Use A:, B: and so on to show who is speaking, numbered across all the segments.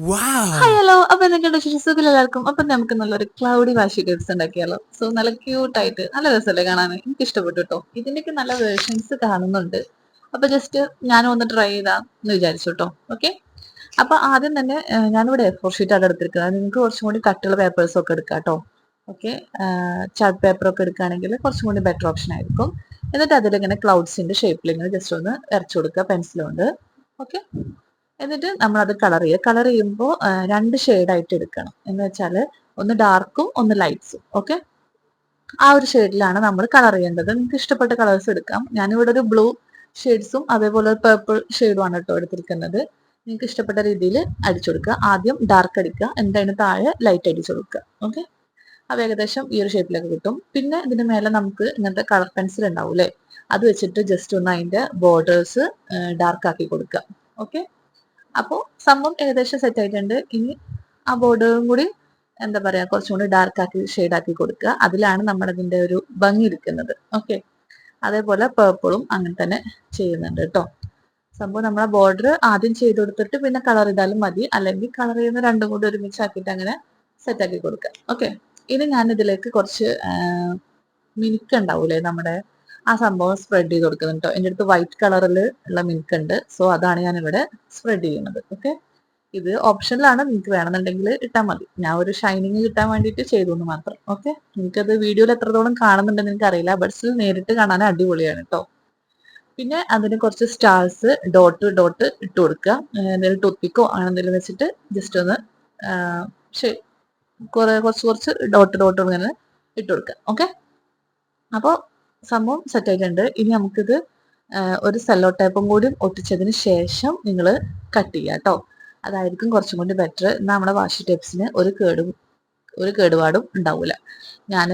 A: Hi hello അപ്പൊ എന്തൊക്കെയുണ്ട് വിശേഷം? എല്ലാവർക്കും? അപ്പൊ നമുക്ക് നല്ലൊരു ക്ലൗഡി വാഷി ടിപ്സ് ഉണ്ടാക്കിയാലോ? സോ നല്ല ക്യൂട്ട് ആയിട്ട് നല്ല രസമല്ലേ കാണാൻ എനിക്ക് ഇഷ്ടപ്പെട്ടു കേട്ടോ ഇതിന്റെയൊക്കെ നല്ല വേർഷൻസ് കാണുന്നുണ്ട്. അപ്പൊ ജസ്റ്റ് ഞാനും ഒന്ന് ട്രൈ ചെയ്താ എന്ന് വിചാരിച്ചു കേട്ടോ ഓക്കെ അപ്പൊ ആദ്യം തന്നെ ഞാനിവിടെ ഫോർ ഷീറ്റ് ആണ് എടുത്തിരിക്കുന്നത്. നിങ്ങൾക്ക് കുറച്ചും കൂടി കട്ടുള്ള പേപ്പേഴ്സ് ഒക്കെ എടുക്കാം കേട്ടോ ഓക്കെ ചാർട്ട് പേപ്പർ ഒക്കെ എടുക്കുകയാണെങ്കിൽ കുറച്ചും കൂടി ബെറ്റർ ഓപ്ഷൻ ആയിരിക്കും. എന്നിട്ട് അതിലിങ്ങനെ ക്ലൗഡ്സിന്റെ ഷേപ്പിൽ ഇങ്ങനെ ജസ്റ്റ് ഒന്ന് ഇറച്ചു കൊടുക്കുക പെൻസിലുകൊണ്ട് ഓക്കെ എന്നിട്ട് നമ്മൾ അത് കളർ ചെയ്യുക. കളർ ചെയ്യുമ്പോൾ രണ്ട് ആയിട്ട് എടുക്കണം. എന്ന് വെച്ചാൽ ഒന്ന് ഡാർക്കും ഒന്ന് ലൈറ്റ്സും ഓക്കെ ആ ഒരു ഷെയ്ഡിലാണ് നമ്മൾ കളർ ചെയ്യേണ്ടത്. നിങ്ങൾക്ക് ഇഷ്ടപ്പെട്ട കളേഴ്സ് എടുക്കാം. ഞാനിവിടെ ഒരു ബ്ലൂ ഷെയ്ഡ്സും അതേപോലെ ഒരു പേർപ്പിൾ ഷെയ്ഡുമാണ് കേട്ടോ എടുത്തിരിക്കുന്നത്. നിങ്ങൾക്ക് ഇഷ്ടപ്പെട്ട രീതിയിൽ അടിച്ചു കൊടുക്കുക. ആദ്യം ഡാർക്ക് അടിക്കുക. എന്തായാലും താഴെ ലൈറ്റ് അടിച്ചു കൊടുക്കുക. ഓക്കെ അത് ഏകദേശം ഈ ഒരു ഷേപ്പിലൊക്കെ കിട്ടും. പിന്നെ ഇതിന് മേലെ നമുക്ക് ഇങ്ങനത്തെ കളർ പെൻസിൽ ഉണ്ടാവും അല്ലേ? അത് വെച്ചിട്ട് ജസ്റ്റ് ഒന്ന് അതിന്റെ ബോർഡേഴ്സ് ഡാർക്ക് ആക്കി കൊടുക്കുക. ഓക്കെ അപ്പോൾ സംഭവം ഏകദേശം സെറ്റ് ആയിട്ടുണ്ട്. ഇനി ആ ബോർഡറും കൂടി എന്താ പറയാ കുറച്ചും കൂടി ഡാർക്ക് ആക്കി ഷെയ്ഡ് ആക്കി കൊടുക്കുക. അതിലാണ് നമ്മുടെ ഇതിന്റെ ഒരു ഭംഗി ഇരിക്കുന്നത്. ഓക്കെ അതേപോലെ പേർപ്പിളും അങ്ങനെ തന്നെ ചെയ്യുന്നുണ്ട് കേട്ടോ. സംഭവം നമ്മളെ ബോർഡർ ആദ്യം ചെയ്ത് കൊടുത്തിട്ട് പിന്നെ കളർ ചെയ്താലും മതി. അല്ലെങ്കിൽ കളർ ചെയ്യുന്ന രണ്ടും കൂടി ഒരുമിച്ച് ആക്കിയിട്ട് അങ്ങനെ സെറ്റ് ആക്കി കൊടുക്കുക. ഓക്കെ ഇനി ഞാൻ ഇതിലേക്ക് കുറച്ച് മിനുക്ക് ഉണ്ടാവൂലേ നമ്മുടെ ആ സംഭവം സ്പ്രെഡ് ചെയ്ത് കൊടുക്കുന്നുണ്ട് കേട്ടോ എന്റെ അടുത്ത് വൈറ്റ് കളറിൽ ഉള്ള മിൽക്ക് ഉണ്ട്. സോ അതാണ് ഞാൻ ഇവിടെ സ്പ്രെഡ് ചെയ്യുന്നത്. ഓക്കെ ഇത് ഓപ്ഷനിലാണ് നിങ്ങൾക്ക് വേണമെന്നുണ്ടെങ്കിൽ ഇട്ടാൽ മതി. ഞാൻ ഒരു ഷൈനിങ് കിട്ടാൻ വേണ്ടിയിട്ട് ചെയ്തു എന്ന് മാത്രം. ഓക്കെ നിങ്ങൾക്കത് വീഡിയോയിൽ എത്രത്തോളം കാണുന്നുണ്ടെന്ന് എനിക്ക് അറിയില്ല ബട്ട് സ്റ്റിൽ നേരിട്ട് കാണാൻ അടിപൊളിയാണ് കേട്ടോ പിന്നെ അതിന് കുറച്ച് സ്റ്റാർസ് ഡോട്ട് ഡോട്ട് ഇട്ട് കൊടുക്കുക. എന്തെങ്കിലും ടൂത്ത്പിക്കോ അങ്ങനെ എന്തെങ്കിലും വെച്ചിട്ട് ജസ്റ്റ് ഒന്ന് കുറെ കുറച്ച് കുറച്ച് ഡോട്ട് ഡോട്ട് ഇങ്ങനെ ഇട്ട് കൊടുക്കുക. ഓക്കെ അപ്പോൾ സംഭവം സെറ്റ് ആയിട്ടുണ്ട്. ഇനി നമുക്കിത് ഒരു സെല്ലോ ടേപ്പും കൂടി ഒട്ടിച്ചതിന് ശേഷം നിങ്ങൾ കട്ട് ചെയ്യുക കേട്ടോ. അതായിരിക്കും കുറച്ചും കൂടി ബെറ്റർ എന്നാൽ നമ്മുടെ വാഷി ടേപ്സിന് ഒരു കേടും ഒരു കേടുപാടും ഉണ്ടാവില്ല ഞാൻ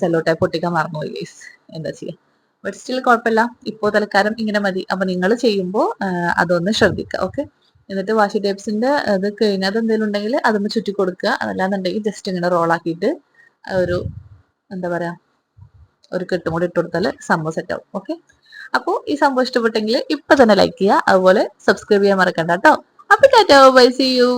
A: സെല്ലോ ടേപ്പ് ഒട്ടിക്കാൻ മറന്നുപോയി ഗൈസ് എന്താ ചെയ്യുക ബട്ട് സ്റ്റിൽ കുഴപ്പമില്ല. ഇപ്പോൾ തൽക്കാലം ഇങ്ങനെ മതി. അപ്പൊ നിങ്ങൾ ചെയ്യുമ്പോൾ അതൊന്ന് ശ്രദ്ധിക്കുക ഓക്കെ എന്നിട്ട് വാഷി ടേപ്സിന്റെ ഇത് കഴിഞ്ഞത് എന്തെങ്കിലും ഉണ്ടെങ്കിൽ അതൊന്ന് ചുറ്റി കൊടുക്കുക അതല്ലാന്നുണ്ടെങ്കിൽ ജസ്റ്റ് ഇങ്ങനെ റോളാക്കിയിട്ട് ഒരു എന്താ പറയാ ഒരു കെട്ടും കൂടി ഇട്ട് കൊടുത്താൽ സംഭവം സെറ്റ് ആവും. ഓക്കെ അപ്പോൾ ഈ സംഭവം ഇഷ്ടപ്പെട്ടെങ്കിൽ ഇപ്പൊ തന്നെ ലൈക്ക് ചെയ്യുക. അതുപോലെ സബ്സ്ക്രൈബ് ചെയ്യാൻ മറക്കണ്ട കേട്ടോ. അപ്പൊ ടാറ്റോ ബൈ സി യു!